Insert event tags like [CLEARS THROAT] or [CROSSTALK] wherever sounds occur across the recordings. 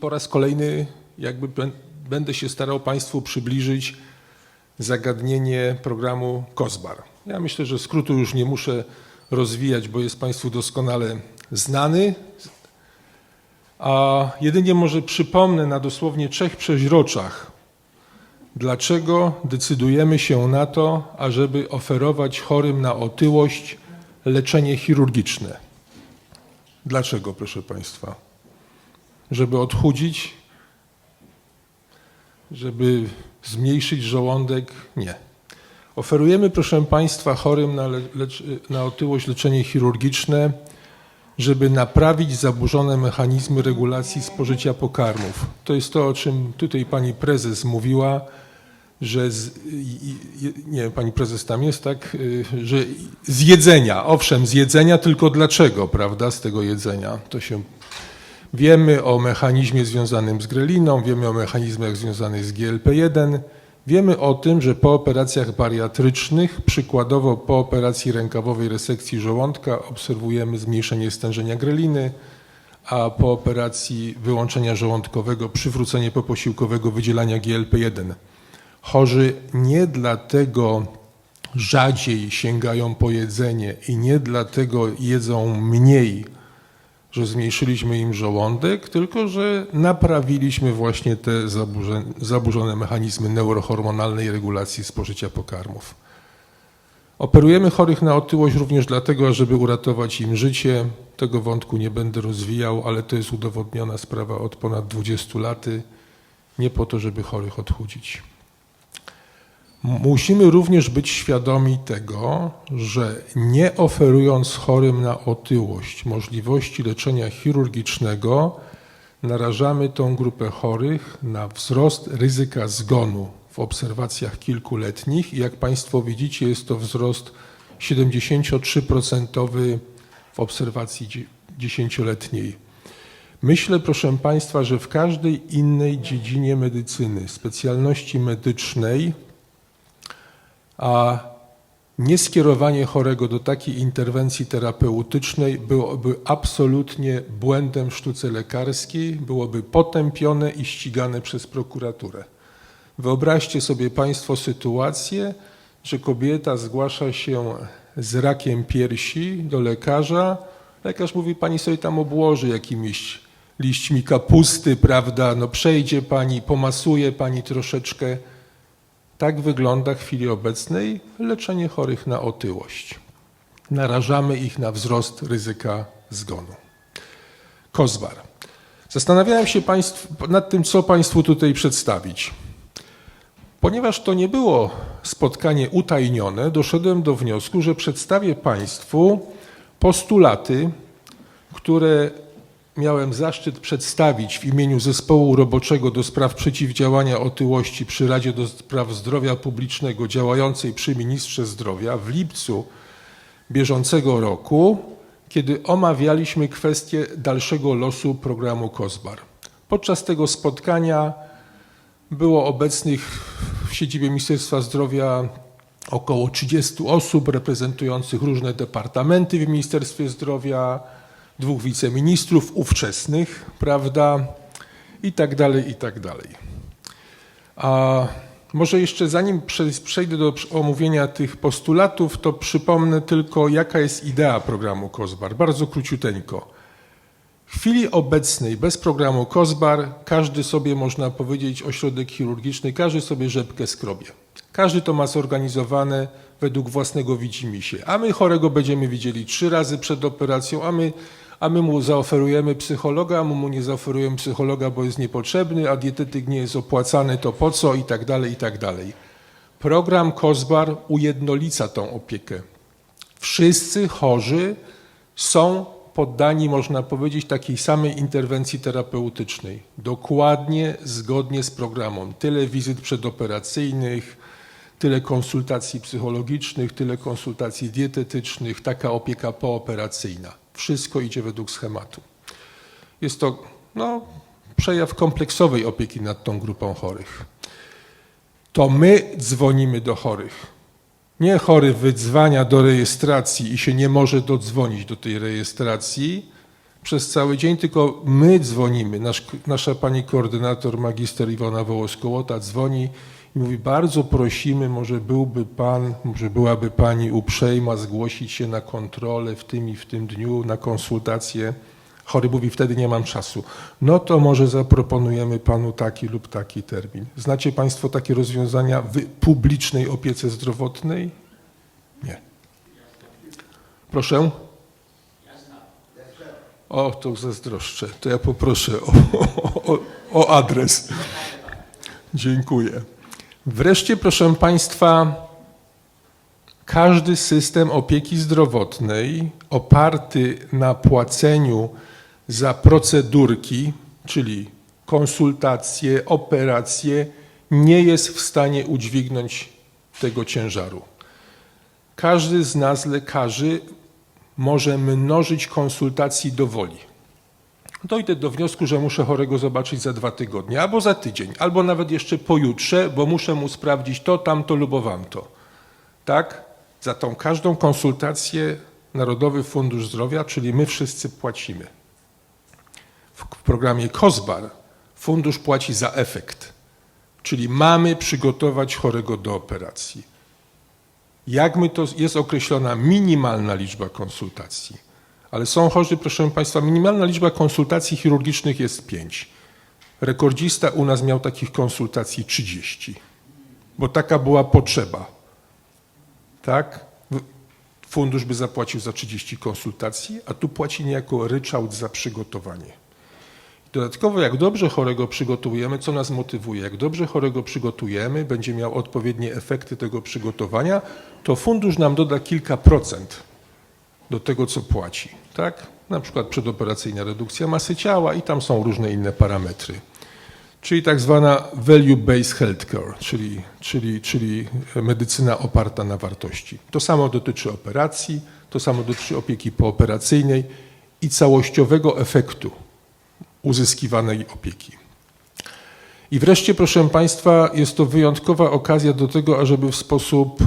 Po raz kolejny jakby bę- będę się starał Państwu przybliżyć zagadnienie programu COSBAR. Ja myślę, że skrótu już nie muszę rozwijać, bo jest Państwu doskonale znany. A jedynie może przypomnę na dosłownie trzech przeźroczach, dlaczego decydujemy się na to, ażeby oferować chorym na otyłość leczenie chirurgiczne. Dlaczego, proszę Państwa? Żeby odchudzić? Żeby zmniejszyć żołądek? Nie. Oferujemy, proszę Państwa, chorym na, le- lecz, na otyłość leczenie chirurgiczne, żeby naprawić zaburzone mechanizmy regulacji spożycia pokarmów. To jest to, o czym tutaj pani prezes mówiła, że z, nie, pani prezes tam jest, tak, że z jedzenia, owszem, z jedzenia, tylko dlaczego, prawda, z tego jedzenia. To się Wiemy o mechanizmie związanym z greliną, wiemy o mechanizmach związanych z GLP-1. Wiemy o tym, że po operacjach bariatrycznych, przykładowo po operacji rękawowej resekcji żołądka, obserwujemy zmniejszenie stężenia greliny, a po operacji wyłączenia żołądkowego, przywrócenie poposiłkowego wydzielania GLP-1. Chorzy nie dlatego rzadziej sięgają po jedzenie i nie dlatego jedzą mniej, że zmniejszyliśmy im żołądek, tylko że naprawiliśmy właśnie te zaburzone mechanizmy neurohormonalnej regulacji spożycia pokarmów. Operujemy chorych na otyłość również dlatego, żeby uratować im życie. Tego wątku nie będę rozwijał, ale to jest udowodniona sprawa od ponad 20 lat. Nie po to, żeby chorych odchudzić. Musimy również być świadomi tego, że nie oferując chorym na otyłość możliwości leczenia chirurgicznego, narażamy tą grupę chorych na wzrost ryzyka zgonu w obserwacjach kilkuletnich. I jak Państwo widzicie, jest to wzrost 73% w obserwacji dzie- dziesięcioletniej. Myślę, proszę Państwa, że w każdej innej dziedzinie medycyny, specjalności medycznej, a nieskierowanie chorego do takiej interwencji terapeutycznej byłoby absolutnie błędem w sztuce lekarskiej, byłoby potępione i ścigane przez prokuraturę. Wyobraźcie sobie Państwo sytuację, że kobieta zgłasza się z rakiem piersi do lekarza. Lekarz mówi, pani sobie tam obłoży jakimiś liśćmi kapusty, prawda, no przejdzie pani, pomasuje pani troszeczkę. Tak wygląda w chwili obecnej leczenie chorych na otyłość. Narażamy ich na wzrost ryzyka zgonu. Kozbar. Zastanawiałem się państw, nad tym, co Państwu tutaj przedstawić. Ponieważ to nie było spotkanie utajnione, doszedłem do wniosku, że przedstawię Państwu postulaty, które miałem zaszczyt przedstawić w imieniu Zespołu Roboczego do Spraw Przeciwdziałania Otyłości przy Radzie do Spraw Zdrowia Publicznego działającej przy Ministrze Zdrowia w lipcu bieżącego roku, kiedy omawialiśmy kwestię dalszego losu programu COSBAR. Podczas tego spotkania było obecnych w siedzibie Ministerstwa Zdrowia około 30 osób reprezentujących różne departamenty w Ministerstwie Zdrowia, dwóch wiceministrów ówczesnych, prawda, i tak dalej, i tak dalej. A może jeszcze zanim prze- przejdę do omówienia tych postulatów, to przypomnę tylko, jaka jest idea programu COSBAR, bardzo króciuteńko. W chwili obecnej bez programu COSBAR każdy sobie, można powiedzieć, ośrodek chirurgiczny, każdy sobie rzepkę skrobie. Każdy to ma zorganizowane według własnego widzimisię. A my chorego będziemy widzieli trzy razy przed operacją, a my, a my mu zaoferujemy psychologa, a mu nie zaoferujemy psychologa, bo jest niepotrzebny, a dietetyk nie jest opłacany, to po co i tak dalej, i tak dalej. Program COSBAR ujednolica tą opiekę. Wszyscy chorzy są poddani, można powiedzieć, takiej samej interwencji terapeutycznej. Dokładnie zgodnie z programem. Tyle wizyt przedoperacyjnych, tyle konsultacji psychologicznych, tyle konsultacji dietetycznych, taka opieka pooperacyjna. Wszystko idzie według schematu. Jest to no, przejaw kompleksowej opieki nad tą grupą chorych. To my dzwonimy do chorych. Nie chory wydzwania do rejestracji i się nie może dodzwonić do tej rejestracji, przez cały dzień, tylko my dzwonimy. Nasz, nasza pani koordynator, magister Iwona Wołoskołota dzwoni mówi, bardzo prosimy, może byłby pan, może byłaby pani uprzejma zgłosić się na kontrolę w tym i w tym dniu, na konsultację. Chory mówi, wtedy nie mam czasu. No to może zaproponujemy panu taki lub taki termin. Znacie państwo takie rozwiązania w publicznej opiece zdrowotnej? Nie. Proszę? O, to zazdroszczę. To ja poproszę o, o, o adres. Dziękuję. Wreszcie, proszę Państwa, każdy system opieki zdrowotnej oparty na płaceniu za procedurki, czyli konsultacje, operacje, nie jest w stanie udźwignąć tego ciężaru. Każdy z nas, lekarzy, może mnożyć konsultacji do woli. Dojdę do wniosku, że muszę chorego zobaczyć za dwa tygodnie, albo za tydzień, albo nawet jeszcze pojutrze, bo muszę mu sprawdzić to, tamto lub owamto. Tak? Za tą każdą konsultację Narodowy Fundusz Zdrowia, czyli my wszyscy płacimy. W programie COSBAR fundusz płaci za efekt, czyli mamy przygotować chorego do operacji. Jak my to jest określona minimalna liczba konsultacji? Ale są chorzy, proszę Państwa, minimalna liczba konsultacji chirurgicznych jest 5. Rekordzista u nas miał takich konsultacji 30, bo taka była potrzeba. Tak? Fundusz by zapłacił za 30 konsultacji, a tu płaci niejako ryczałt za przygotowanie. Dodatkowo, jak dobrze chorego przygotujemy, co nas motywuje? Jak dobrze chorego przygotujemy, będzie miał odpowiednie efekty tego przygotowania, to fundusz nam doda kilka procent do tego, co płaci. Tak? Na przykład przedoperacyjna redukcja masy ciała i tam są różne inne parametry. Czyli tak zwana value-based healthcare, czyli, czyli, czyli medycyna oparta na wartości. To samo dotyczy operacji, to samo dotyczy opieki pooperacyjnej i całościowego efektu uzyskiwanej opieki. I wreszcie, proszę Państwa, jest to wyjątkowa okazja do tego, ażeby w sposób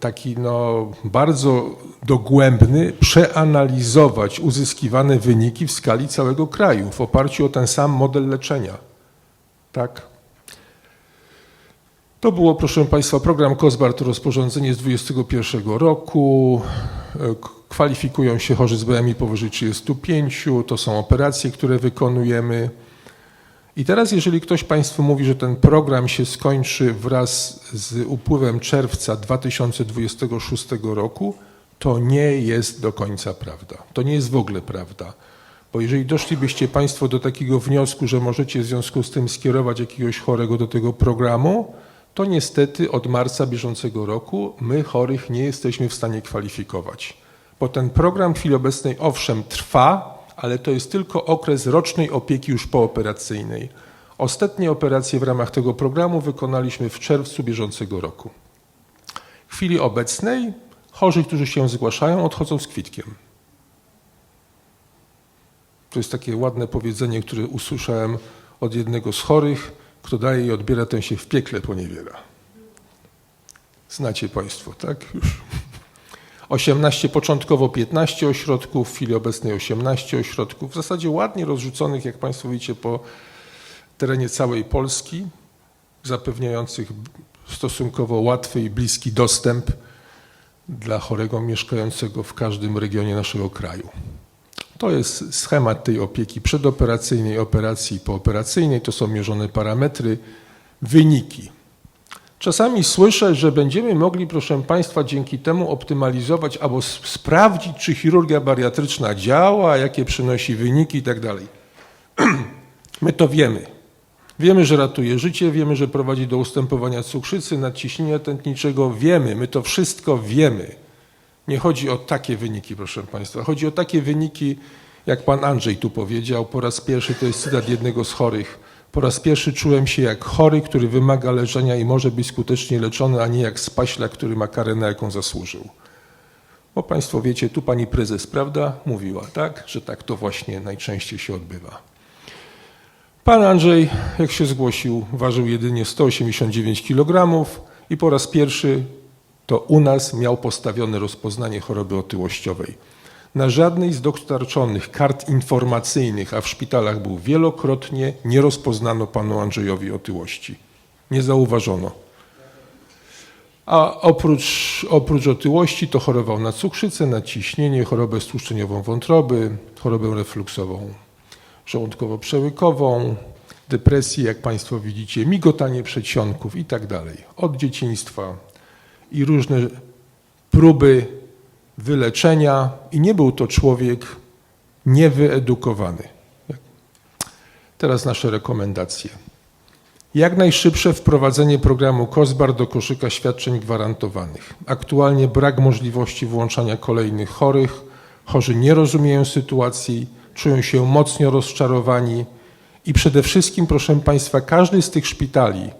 taki no, bardzo dogłębny przeanalizować uzyskiwane wyniki w skali całego kraju w oparciu o ten sam model leczenia. Tak? To było, proszę Państwa, program COSBAR, to rozporządzenie z 2021 roku. E, Kwalifikują się chorzy z BMI powyżej 35, to są operacje, które wykonujemy. I teraz, jeżeli ktoś Państwu mówi, że ten program się skończy wraz z upływem czerwca 2026 roku, to nie jest do końca prawda. To nie jest w ogóle prawda. Bo jeżeli doszlibyście Państwo do takiego wniosku, że możecie w związku z tym skierować jakiegoś chorego do tego programu, to niestety od marca bieżącego roku my chorych nie jesteśmy w stanie kwalifikować. Bo ten program w chwili obecnej owszem trwa, ale to jest tylko okres rocznej opieki już pooperacyjnej. Ostatnie operacje w ramach tego programu wykonaliśmy w czerwcu bieżącego roku. W chwili obecnej chorzy, którzy się zgłaszają, odchodzą z kwitkiem. To jest takie ładne powiedzenie, które usłyszałem od jednego z chorych, kto daje i odbiera, ten się w piekle poniewiera. Znacie Państwo, tak? Już. 18, początkowo 15 ośrodków, w chwili obecnej 18 ośrodków, w zasadzie ładnie rozrzuconych, jak Państwo widzicie, po terenie całej Polski, zapewniających stosunkowo łatwy i bliski dostęp dla chorego mieszkającego w każdym regionie naszego kraju. To jest schemat tej opieki przedoperacyjnej, operacji pooperacyjnej. To są mierzone parametry, wyniki. Czasami słyszę, że będziemy mogli, proszę Państwa, dzięki temu optymalizować albo sprawdzić, czy chirurgia bariatryczna działa, jakie przynosi wyniki itd. [CLEARS THROAT] My to wiemy. Wiemy, że ratuje życie, wiemy, że prowadzi do ustępowania cukrzycy, nadciśnienia tętniczego. Wiemy, my to wszystko wiemy. Nie chodzi o takie wyniki, proszę Państwa. Chodzi o takie wyniki, jak Pan Andrzej tu powiedział. Po raz pierwszy, to jest cytat jednego z chorych. Po raz pierwszy czułem się jak chory, który wymaga leczenia i może być skutecznie leczony, a nie jak spaślak, który ma karę, na jaką zasłużył. Bo Państwo wiecie, tu Pani Prezes, prawda, mówiła, tak, że tak to właśnie najczęściej się odbywa. Pan Andrzej, jak się zgłosił, ważył jedynie 189 kg i po raz pierwszy to u nas miał postawione rozpoznanie choroby otyłościowej. Na żadnej z dostarczonych kart informacyjnych, a w szpitalach był wielokrotnie, nie rozpoznano panu Andrzejowi otyłości. Nie zauważono. A oprócz, oprócz otyłości to chorował na cukrzycę, na ciśnienie, chorobę stłuszczeniową wątroby, chorobę refluksową żołądkowo-przełykową, depresję, jak Państwo widzicie, migotanie przedsionków i tak dalej. Od dzieciństwa i różne próby wyleczenia i nie był to człowiek niewyedukowany. Teraz nasze rekomendacje. Jak najszybsze wprowadzenie programu COSBAR do koszyka świadczeń gwarantowanych. Aktualnie brak możliwości włączania kolejnych chorych. Chorzy nie rozumieją sytuacji, czują się mocno rozczarowani i przede wszystkim, proszę Państwa, każdy z tych szpitali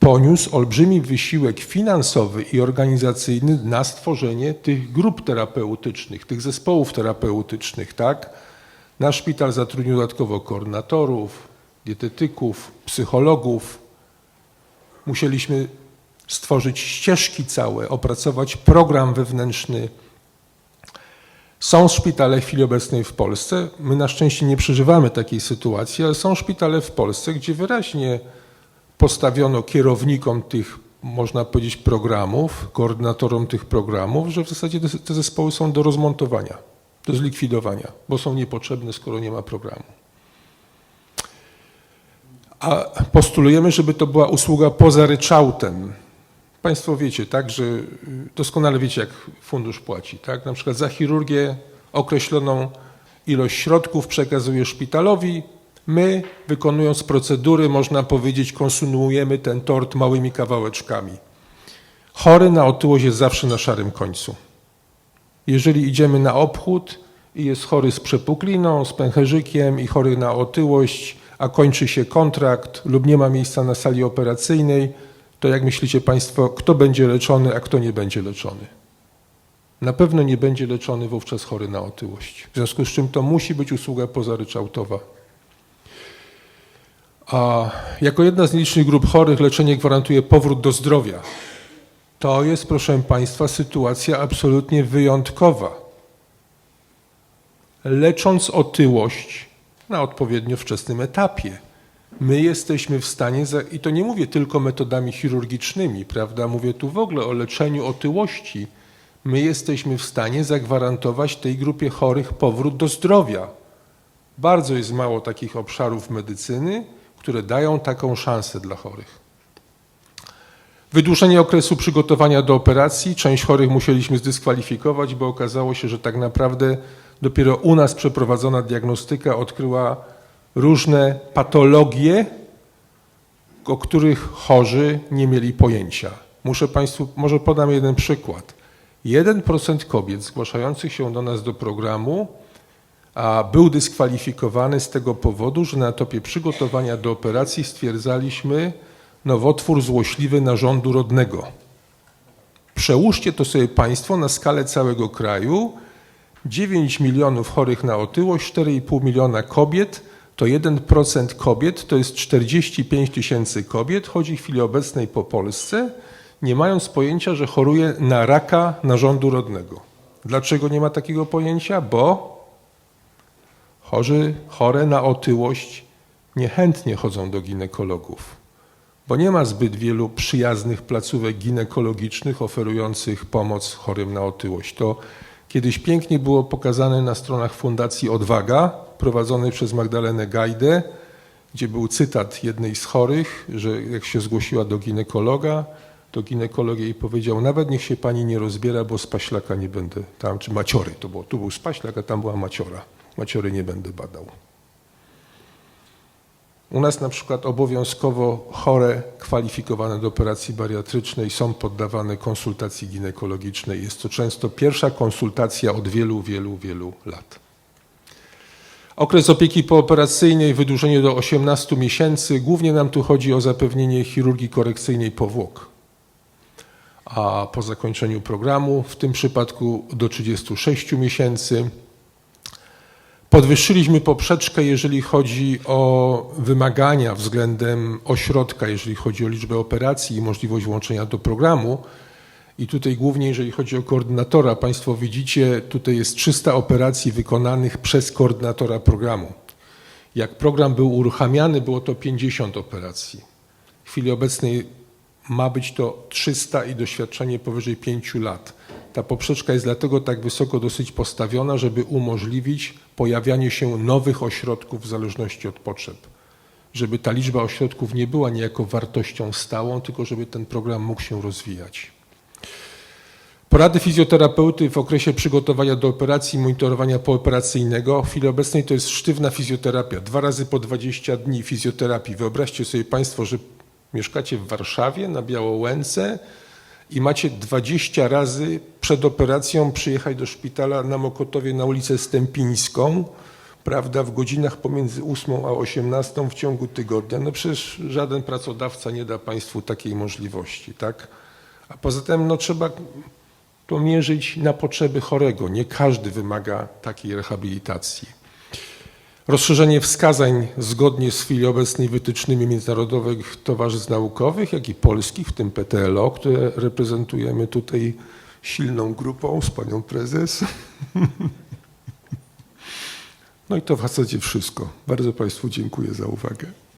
poniósł olbrzymi wysiłek finansowy i organizacyjny na stworzenie tych grup terapeutycznych, tych zespołów terapeutycznych, tak? Nasz szpital zatrudnił dodatkowo koordynatorów, dietetyków, psychologów. Musieliśmy stworzyć ścieżki całe, opracować program wewnętrzny. Są szpitale w chwili obecnej w Polsce. My na szczęście nie przeżywamy takiej sytuacji, ale są szpitale w Polsce, gdzie wyraźnie postawiono kierownikom tych, można powiedzieć, programów, koordynatorom tych programów, że w zasadzie te, zespoły są do rozmontowania, do zlikwidowania, bo są niepotrzebne, skoro nie ma programu. A postulujemy, żeby to była usługa poza ryczałtem. Państwo wiecie, tak, że y, doskonale wiecie, jak fundusz płaci. Tak? Na przykład za chirurgię określoną ilość środków przekazuje szpitalowi, My, wykonując procedury, można powiedzieć, konsumujemy ten tort małymi kawałeczkami. Chory na otyłość jest zawsze na szarym końcu. Jeżeli idziemy na obchód i jest chory z przepukliną, z pęcherzykiem i chory na otyłość, a kończy się kontrakt lub nie ma miejsca na sali operacyjnej, to jak myślicie Państwo, kto będzie leczony, a kto nie będzie leczony? Na pewno nie będzie leczony wówczas chory na otyłość. W związku z czym to musi być usługa pozaryczałtowa. A jako jedna z nielicznych grup chorych leczenie gwarantuje powrót do zdrowia. To jest, proszę Państwa, sytuacja absolutnie wyjątkowa. Lecząc otyłość na odpowiednio wczesnym etapie, my jesteśmy w stanie, i to nie mówię tylko metodami chirurgicznymi, prawda? Mówię tu w ogóle o leczeniu otyłości. My jesteśmy w stanie zagwarantować tej grupie chorych powrót do zdrowia. Bardzo jest mało takich obszarów medycyny, które dają taką szansę dla chorych. Wydłużenie okresu przygotowania do operacji. Część chorych musieliśmy zdyskwalifikować, bo okazało się, że tak naprawdę dopiero u nas przeprowadzona diagnostyka odkryła różne patologie, o których chorzy nie mieli pojęcia. Muszę Państwu, może podam jeden przykład. 1% kobiet zgłaszających się do nas do programu a był dyskwalifikowany z tego powodu, że na etapie przygotowania do operacji stwierdzaliśmy nowotwór złośliwy narządu rodnego. Przełóżcie to sobie Państwo na skalę całego kraju. 9 milionów chorych na otyłość, 4,5 miliona kobiet, to 1% kobiet, to jest 45 tysięcy kobiet, chodzi w chwili obecnej po Polsce, nie mając pojęcia, że choruje na raka narządu rodnego. Dlaczego nie ma takiego pojęcia? Bo Chorzy, chore na otyłość niechętnie chodzą do ginekologów, bo nie ma zbyt wielu przyjaznych placówek ginekologicznych oferujących pomoc chorym na otyłość. To kiedyś pięknie było pokazane na stronach Fundacji Odwaga, prowadzonej przez Magdalenę Gajdę, gdzie był cytat jednej z chorych, że jak się zgłosiła do ginekologa, to ginekolog jej powiedział, nawet niech się pani nie rozbiera, bo z paślaka nie będę tam, czy maciory to było, tu był spaślak, a tam była maciora maciory nie będę badał. U nas na przykład obowiązkowo chore kwalifikowane do operacji bariatrycznej są poddawane konsultacji ginekologicznej. Jest to często pierwsza konsultacja od wielu, wielu, wielu lat. Okres opieki pooperacyjnej, wydłużenie do 18 miesięcy. Głównie nam tu chodzi o zapewnienie chirurgii korekcyjnej powłok. A po zakończeniu programu, w tym przypadku do 36 miesięcy. Podwyższyliśmy poprzeczkę, jeżeli chodzi o wymagania względem ośrodka, jeżeli chodzi o liczbę operacji i możliwość włączenia do programu. I tutaj głównie, jeżeli chodzi o koordynatora, Państwo widzicie, tutaj jest 300 operacji wykonanych przez koordynatora programu. Jak program był uruchamiany, było to 50 operacji. W chwili obecnej ma być to 300 i doświadczenie powyżej 5 lat. Ta poprzeczka jest dlatego tak wysoko dosyć postawiona, żeby umożliwić pojawianie się nowych ośrodków w zależności od potrzeb. Żeby ta liczba ośrodków nie była niejako wartością stałą, tylko żeby ten program mógł się rozwijać. Porady fizjoterapeuty w okresie przygotowania do operacji i monitorowania pooperacyjnego. W chwili obecnej to jest sztywna fizjoterapia. Dwa razy po 20 dni fizjoterapii. Wyobraźcie sobie Państwo, że mieszkacie w Warszawie na Białołęce i macie 20 razy przed operacją przyjechać do szpitala na Mokotowie na ulicę Stępińską, prawda, w godzinach pomiędzy 8 a 18 w ciągu tygodnia. No przecież żaden pracodawca nie da Państwu takiej możliwości, tak? A poza tym no, trzeba to mierzyć na potrzeby chorego. Nie każdy wymaga takiej rehabilitacji. Rozszerzenie wskazań zgodnie z chwili obecnej wytycznymi międzynarodowych towarzystw naukowych, jak i polskich, w tym PTLO, które reprezentujemy tutaj silną grupą z panią prezes. [LAUGHS] No i to w zasadzie wszystko. Bardzo Państwu dziękuję za uwagę.